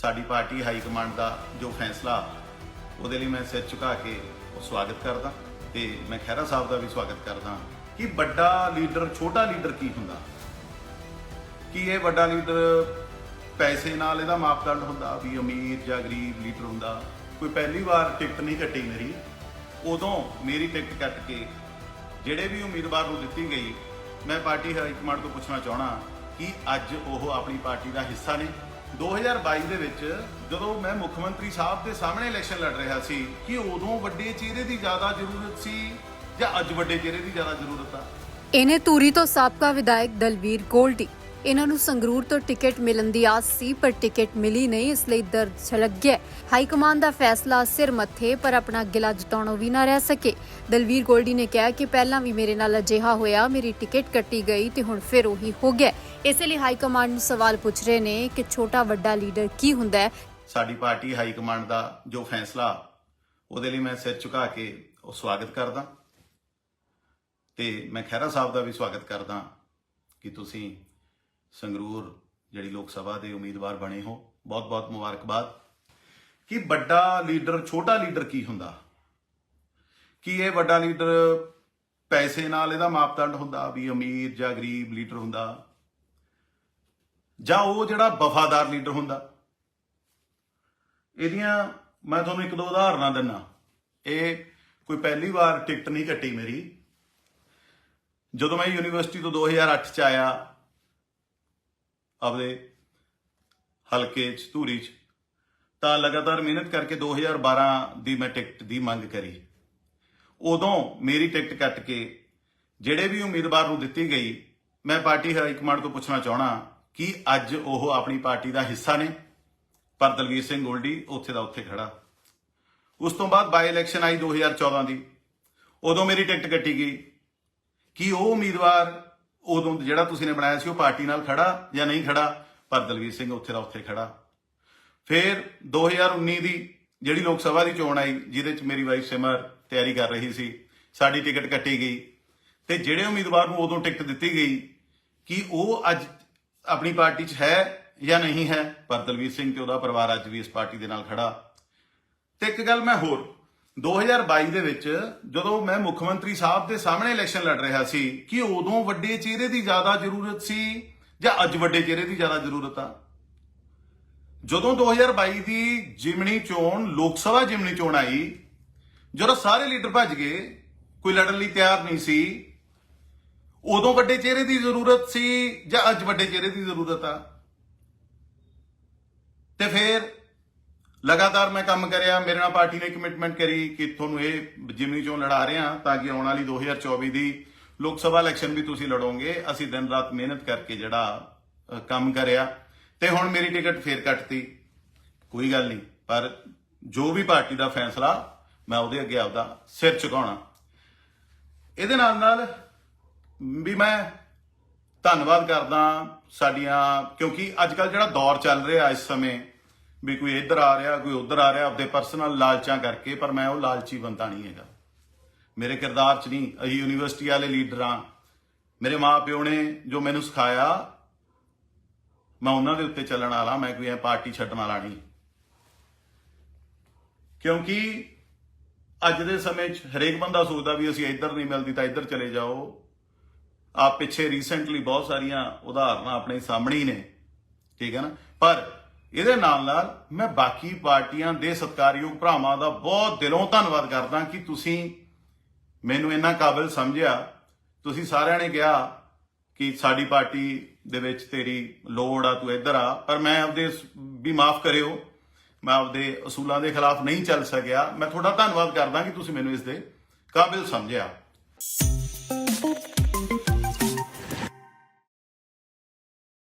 ਸਾਡੀ party high command ਦਾ ਜੋ ਫੈਸਲਾ ਉਹਦੇ ਲਈ ਮੈਂ ਸਿਰ ਝੁਕਾ ਕੇ ਉਹ ਸਵਾਗਤ ਕਰਦਾ ਤੇ ਮੈਂ ਖਹਿਰਾ ਸਾਹਿਬ ਦਾ ਵੀ ਸਵਾਗਤ ਕਰਦਾ ਕਿ ਵੱਡਾ ਲੀਡਰ, ਛੋਟਾ ਲੀਡਰ ਕੀ ਹੁੰਦਾ? ਕਿ ਇਹ ਵੱਡਾ ਲੀਡਰ ਪੈਸੇ ਨਾਲ ਇਹਦਾ ਮਾਪਦੰਡ ਹੁੰਦਾ ਵੀ ਅਮੀਰ ਜਾਂ ਗਰੀਬ ਲੀਡਰ ਹੁੰਦਾ? ਕੋਈ ਪਹਿਲੀ ਵਾਰ ਟਿਕਟ ਨਹੀਂ ਕੱਟੀ ਮੇਰੀ। ਉਦੋਂ ਮੇਰੀ ਟਿਕਟ ਕੱਟ ਕੇ ਜਿਹੜੇ ਵੀ ਉਮੀਦਵਾਰ ਨੂੰ ਦਿੱਤੀ ਗਈ, ਮੈਂ ਪਾਰਟੀ ਹਾਈ ਕਮਾਂਡ ਤੋਂ ਪੁੱਛਣਾ ਚਾਹਣਾ ਕਿ ਅੱਜ ਉਹ ਆਪਣੀ ਪਾਰਟੀ ਦਾ ਹਿੱਸਾ ਨੇ। 2022 ਦੇ ਵਿੱਚ ਜਦੋਂ ਮੈਂ ਮੁੱਖ ਮੰਤਰੀ ਸਾਹਿਬ ਦੇ ਸਾਹਮਣੇ ਇਲੈਕਸ਼ਨ ਲੜ ਰਿਹਾ ਸੀ ਕਿ ਉਦੋਂ ਵੱਡੇ ਚਿਹਰੇ ਦੀ ਜ਼ਿਆਦਾ ਜ਼ਰੂਰਤ ਸੀ ਜਾਂ ਅੱਜ ਵੱਡੇ ਚਿਹਰੇ ਦੀ ਜ਼ਿਆਦਾ ਜ਼ਰੂਰਤ ਆ? ਇਹਨੇ ਧੂਰੀ ਤੋਂ ਸਾਬਕਾ ਵਿਧਾਇਕ ਦਲਵੀਰ ਗੋਲਡੀ ਇਹਨਾਂ ਨੂੰ ਸੰਗਰੂਰ ਤੋਂ ਟਿਕਟ ਮਿਲਣ ਦੀ ਆਸ ਸੀ, ਪਰ ਟਿਕਟ ਮਿਲੀ ਨਹੀਂ, ਇਸ ਲਈ ਦਰਦ ਛਲਕ ਗਿਆ। ਹਾਈ ਕਮਾਂਡ ਦਾ ਫੈਸਲਾ ਸਿਰ ਮੱਥੇ, ਪਰ ਆਪਣਾ ਗਿਲਾ ਜਤਾਉਣੋਂ ਵੀ ਨਾ ਰਹਿ ਸਕੇ। ਦਲਵੀਰ ਗੋਲਡੀ ਨੇ ਕਿਹਾ ਕਿ ਪਹਿਲਾਂ ਵੀ ਮੇਰੇ ਨਾਲ ਅਜਿਹਾ ਹੋਇਆ, ਮੇਰੀ ਟਿਕਟ ਕੱਟੀ ਗਈ ਤੇ ਹੁਣ ਫਿਰ ਉਹੀ ਹੋ ਗਿਆ। ਇਸੇ ਲਈ ਹਾਈ ਕਮਾਂਡ ਨੂੰ ਸਵਾਲ ਪੁੱਛ ਰਹੇ ਨੇ ਕਿ ਛੋਟਾ ਵੱਡਾ ਲੀਡਰ ਕੀ ਹੁੰਦਾ ਹੈ? ਸਾਡੀ ਪਾਰਟੀ ਹਾਈ ਕਮਾਂਡ ਦਾ ਜੋ ਫੈਸਲਾ, ਉਹਦੇ ਲਈ ਮੈਂ ਸਿਰ ਝੁਕਾ ਕੇ ਉਹ ਸਵਾਗਤ ਕਰਦਾ। ਤੇ ਮੈਂ ਖਹਿਰਾ ਸਾਹਿਬ ਦਾ ਵੀ ਸਵਾਗਤ ਕਰਦਾ ਕਿ ਤੁਸੀਂ ਸੰਗਰੂਰ ਜਿਹੜੀ ਲੋਕ ਸਭਾ ਦੇ ਉਮੀਦਵਾਰ ਬਣੇ ਹੋ, ਬਹੁਤ-ਬਹੁਤ ਮੁਬਾਰਕਬਾਦ। ਕਿ ਵੱਡਾ ਲੀਡਰ, ਛੋਟਾ ਲੀਡਰ ਕੀ ਹੁੰਦਾ? ਕਿ ਇਹ ਵੱਡਾ ਲੀਡਰ ਪੈਸੇ ਨਾਲ ਇਹਦਾ ਮਾਪਦੰਡ ਹੁੰਦਾ, ਵੀ ਅਮੀਰ ਜਾਂ ਗਰੀਬ ਲੀਡਰ ਹੁੰਦਾ? ਜਾਂ ਉਹ ਜਿਹੜਾ ਵਫਾਦਾਰ ਲੀਡਰ ਹੁੰਦਾ? ਇਹਦੀਆਂ ਮੈਂ ਤੁਹਾਨੂੰ ਇੱਕ ਦੋ ਉਦਾਹਰਨਾਂ ਦਿੰਨਾ। ਇਹ ਕੋਈ ਪਹਿਲੀ ਵਾਰ ਟਿਕਟ ਨਹੀਂ ਕੱਟੀ ਮੇਰੀ। ਜਦੋਂ ਮੈਂ ਯੂਨੀਵਰਸਿਟੀ ਤੋਂ 2008 ਚ ਆਇਆ ਆਪਦੇ ਹਲਕੇ ਚ, ਧੂਰੀ ਚ। ਤਾਂ ਲਗਾਤਾਰ ਮਿਹਨਤ ਕਰਕੇ 2012 ਦੀ ਮੈਂ ਟਿਕਟ ਦੀ ਮੰਗ ਕਰੀ। ਉਦੋਂ ਮੇਰੀ ਟਿਕਟ ਕੱਟ ਕੇ ਜਿਹੜੇ ਵੀ ਉਮੀਦਵਾਰ ਨੂੰ ਦਿੱਤੀ ਗਈ, ਮੈਂ ਪਾਰਟੀ ਹਾਈ ਕਮਾਂਡ ਤੋਂ ਪੁੱਛਣਾ ਚਾਹਣਾ ਕਿ ਅੱਜ ਉਹ ਆਪਣੀ ਪਾਰਟੀ ਦਾ ਹਿੱਸਾ ਨੇ। ਪਰ ਦਲਵੀਰ ਸਿੰਘ ਗੋਲਡੀ ਉੱਥੇ ਦਾ ਉੱਥੇ ਖੜਾ। ਉਸ ਤੋਂ ਬਾਅਦ ਬਾਈ ਇਲੈਕਸ਼ਨ ਆਈ 2014 ਦੀ। ਉਦੋਂ ਮੇਰੀ ਟਿਕਟ ਕੱਟੀ ਗਈ। ਕਿ ਉਹ ਉਮੀਦਵਾਰ ਉਦੋਂ ਜਿਹੜਾ ਤੁਸੀਂ ਨੇ ਬਣਾਇਆ ਸੀ ਉਹ ਪਾਰਟੀ ਨਾਲ ਖੜਾ ਜਾਂ ਨਹੀਂ ਖੜਾ, ਪਰ ਦਲਵੀਰ ਸਿੰਘ ਉੱਥੇ ਦਾ ਉੱਥੇ ਖੜਾ। ਫਿਰ 2019 ਦੀ ਜਿਹੜੀ ਲੋਕ ਸਭਾ ਦੀ ਚੋਣ ਆਈ, ਜਿਹਦੇ ਚ ਮੇਰੀ ਵਾਈਫ ਸਿਮਰ ਤਿਆਰੀ ਕਰ ਰਹੀ ਸੀ, ਸਾਡੀ ਟਿਕਟ ਕੱਟੀ ਗਈ। ਤੇ ਜਿਹੜੇ ਉਮੀਦਵਾਰ ਨੂੰ ਉਦੋਂ ਟਿਕਟ ਦਿੱਤੀ ਗਈ ਕਿ ਉਹ ਅੱਜ ਆਪਣੀ ਪਾਰਟੀ 'ਚ ਹੈ ਜਾਂ ਨਹੀਂ ਹੈ, ਪਰ ਦਲਵੀਰ ਸਿੰਘ ਤੇ ਉਹਦਾ ਪਰਿਵਾਰ ਅੱਜ ਵੀ ਇਸ ਪਾਰਟੀ ਦੇ ਨਾਲ ਖੜਾ। ਤੇ ਇੱਕ ਗੱਲ ਮੈਂ ਹੋਰ 2022 ਦੇ ਵਿੱਚ ਜਦੋਂ ਮੈਂ ਮੁੱਖ ਮੰਤਰੀ ਸਾਹਿਬ ਦੇ ਸਾਹਮਣੇ ਇਲੈਕਸ਼ਨ ਲੜ ਰਿਹਾ ਸੀ, ਕਿ ਉਦੋਂ ਵੱਡੇ ਚਿਹਰੇ ਦੀ ਜ਼ਿਆਦਾ ਜ਼ਰੂਰਤ ਸੀ ਜਾਂ ਅੱਜ ਵੱਡੇ ਚਿਹਰੇ ਦੀ ਜ਼ਿਆਦਾ ਜ਼ਰੂਰਤ ਆ? ਜਦੋਂ 2022 ਦੀ ਜਿਮਣੀ ਚੋਣ, ਲੋਕ ਸਭਾ ਜਿਮਣੀ ਚੋਣ ਆਈ, ਜਦੋਂ ਸਾਰੇ ਲੀਡਰ ਭੱਜ ਗਏ, ਕੋਈ ਲੜਨ ਲਈ ਤਿਆਰ ਨਹੀਂ ਸੀ, ਉਦੋਂ ਵੱਡੇ ਚਿਹਰੇ ਦੀ ਜ਼ਰੂਰਤ ਸੀ ਜਾਂ ਅੱਜ ਵੱਡੇ ਚਿਹਰੇ ਦੀ ਜ਼ਰੂਰਤ ਆ? ਤੇ ਫਿਰ ਲਗਾਤਾਰ ਮੈਂ ਕੰਮ ਕਰਿਆ, ਮੇਰੇ ਨਾਲ ਪਾਰਟੀ ਨੇ ਕਮਿਟਮੈਂਟ ਕਰੀ ਕਿ ਤੁਹਾਨੂੰ ਇਹ ਜਿਮਨੀ ਚੋਂ ਲੜਾ ਰਹੇ ਹਾਂ ਤਾਂ ਕਿ ਆਉਣ ਵਾਲੀ 2024 ਦੀ ਲੋਕ ਸਭਾ ਇਲੈਕਸ਼ਨ ਵੀ ਤੁਸੀਂ ਲੜੋਗੇ। ਅਸੀਂ ਦਿਨ ਰਾਤ ਮਿਹਨਤ ਕਰਕੇ ਜਿਹੜਾ ਕੰਮ ਕਰਿਆ ਤੇ ਹੁਣ ਮੇਰੀ ਟਿਕਟ ਫੇਰ ਕੱਟਤੀ। ਕੋਈ ਗੱਲ ਨਹੀਂ, ਪਰ ਜੋ ਵੀ ਪਾਰਟੀ ਦਾ ਫੈਸਲਾ, ਮੈਂ ਉਹਦੇ ਅੱਗੇ ਆਪਦਾ ਸਿਰ ਝੁਕਾਉਣਾ। ਇਹਦੇ ਨਾਲ ਨਾਲ ਵੀ ਮੈਂ ਧੰਨਵਾਦ ਕਰਦਾ ਸਾਡੀਆਂ, ਕਿਉਂਕਿ ਅੱਜ ਕੱਲ ਜਿਹੜਾ ਦੌਰ ਚੱਲ ਰਿਹਾ ਇਸ ਸਮੇਂ ਵੀ ਕੋਈ ਇੱਧਰ ਆ ਰਿਹਾ, ਕੋਈ ਉੱਧਰ ਆ ਰਿਹਾ, ਆਪਦੇ ਪਰਸਨਲ ਲਾਲਚਾਂ ਕਰਕੇ, ਪਰ ਮੈਂ ਉਹ ਲਾਲਚੀ ਬੰਦਾ ਨਹੀਂ ਹੈਗਾ। ਮੇਰੇ ਕਿਰਦਾਰ 'ਚ ਨਹੀਂ, ਅਸੀਂ ਯੂਨੀਵਰਸਿਟੀ ਵਾਲੇ ਲੀਡਰ ਆ ਮੇਰੇ ਮਾਪਿਓ ਨੇ ਜੋ ਮੈਨੂੰ ਸਿਖਾਇਆ, ਮੈਂ ਉਹਨਾਂ ਦੇ ਉੱਤੇ ਚੱਲਣ ਵਾਲਾ, ਮੈਂ ਕੋਈ ਐ ਪਾਰਟੀ ਛੱਡਣ ਵਾਲਾ ਨਹੀਂ। ਕਿਉਂਕਿ ਅੱਜ ਦੇ ਸਮੇਂ 'ਚ ਹਰੇਕ ਬੰਦਾ ਸੋਚਦਾ ਵੀ ਅਸੀਂ ਇੱਧਰ ਨਹੀਂ ਮਿਲਦੀ ਤਾਂ ਇੱਧਰ ਚਲੇ ਜਾਓ। ਆਪ ਪਿੱਛੇ ਰੀਸੈਂਟਲੀ ਬਹੁਤ ਸਾਰੀਆਂ ਉਦਾਹਰਨਾਂ ਆਪਣੇ ਸਾਹਮਣੇ ਹੀ ਨੇ, ਠੀਕ ਹੈ ਨਾ? ਪਰ ਇਹਦੇ ਨਾਲ ਨਾਲ ਮੈਂ ਬਾਕੀ ਪਾਰਟੀਆਂ ਦੇ ਸਤਿਕਾਰਯੋਗ ਭਰਾਵਾਂ ਦਾ ਬਹੁਤ ਦਿਲੋਂ ਧੰਨਵਾਦ ਕਰਦਾ ਕਿ ਤੁਸੀਂ ਮੈਨੂੰ ਇੰਨਾ ਕਾਬਿਲ ਸਮਝਿਆ। ਤੁਸੀਂ ਸਾਰਿਆਂ ਨੇ ਕਿਹਾ ਕਿ ਸਾਡੀ ਪਾਰਟੀ ਦੇ ਵਿੱਚ ਤੇਰੀ ਲੋੜ ਆ, ਤੂੰ ਇੱਧਰ ਆ, ਪਰ ਮੈਂ ਆਪਦੇ ਵੀ ਮਾਫ ਕਰਿਓ। ਮੈਂ ਆਪਦੇ ਅਸੂਲਾਂ ਦੇ ਖਿਲਾਫ ਨਹੀਂ ਚੱਲ ਸਕਿਆ। ਮੈਂ ਤੁਹਾਡਾ ਧੰਨਵਾਦ ਕਰਦਾ ਕਿ ਤੁਸੀਂ ਮੈਨੂੰ ਇਸ ਦੇ ਕਾਬਿਲ ਸਮਝਿਆ।